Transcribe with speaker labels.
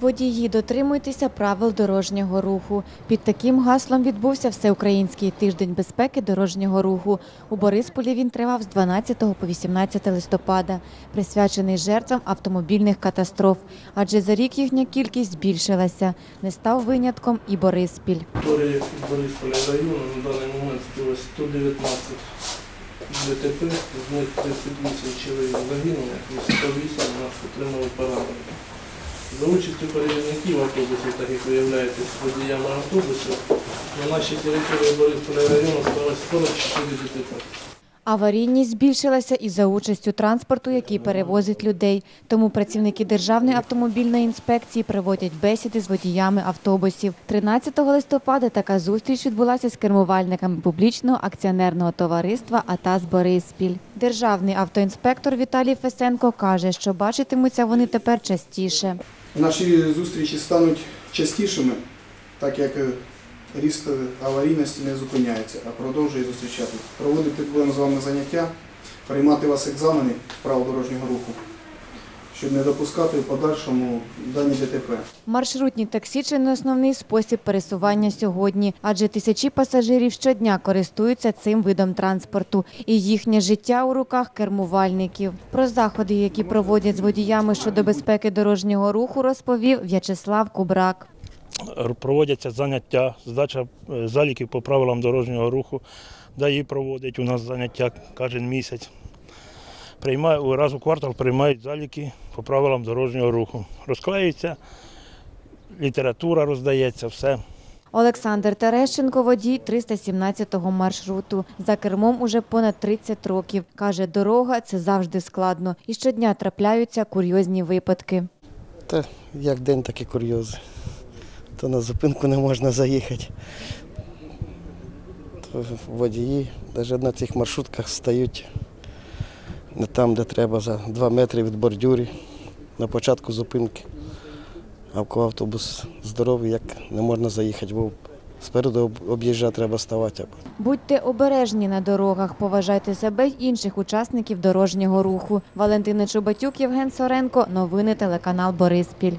Speaker 1: Водії, дотримуйтеся правил дорожнього руху. Під таким гаслом відбувся всеукраїнський тиждень безпеки дорожнього руху. У Борисполі він тривав з 12 по 18 листопада, присвячений жертвам автомобільних катастроф. Адже за рік їхня кількість збільшилася. Не став винятком і Бориспіль.
Speaker 2: Борисполя району на даний момент скрилось 119 ДТП, з них 38 чоловік загинуло і 108 нас отримали поранення. За участю перевізників автобусів, так як виявляєтесь водіями автобусів, на нашій території Борисполя району сталося 44 ДТП.
Speaker 1: Аварійність збільшилася і за участю транспорту, який перевозить людей. Тому працівники Державної автомобільної інспекції проводять бесіди з водіями автобусів. 13 листопада така зустріч відбулася з кермувальниками публічного акціонерного товариства АТАС Бориспіль. Державний автоінспектор Віталій Фесенко каже, що бачитимуться вони тепер частіше.
Speaker 3: Наші зустрічі стануть частішими, так як е, ріст аварійності не зупиняється, а продовжує зустрічатися. Проводити будемо з вами заняття, приймати вас екзамени прав дорожнього руху, щоб не допускати в подальшому дані ДТП.
Speaker 1: Маршрутні таксі чи не основний спосіб пересування сьогодні, адже тисячі пасажирів щодня користуються цим видом транспорту, і їхнє життя у руках кермувальників. Про заходи, які проводять з водіями щодо безпеки дорожнього руху, розповів В'ячеслав Кубрак.
Speaker 4: проводяться заняття, здача е, заліків по правилам дорожнього руху. ДАІ проводить у нас заняття кожен місяць. Приймає, раз у квартал приймають заліки по правилам дорожнього руху. Розклеюється, література роздається, все.
Speaker 1: Олександр Терещенко, водій 317-го маршруту. За кермом уже понад 30 років. Каже, дорога це завжди складно. І щодня трапляються курйозні випадки.
Speaker 5: Та як день, так і курйози. То на зупинку не можна заїхати. То водії навіть на цих маршрутках стають не там, де треба, за 2 метри від бордюрі, на початку зупинки. А в кого автобус здоровий, як не можна заїхати, бо спереду об'їжджа треба ставати.
Speaker 1: Будьте обережні на дорогах, поважайте себе й інших учасників дорожнього руху. Валентина Чубатюк, Євген Соренко. Новини телеканал Бориспіль.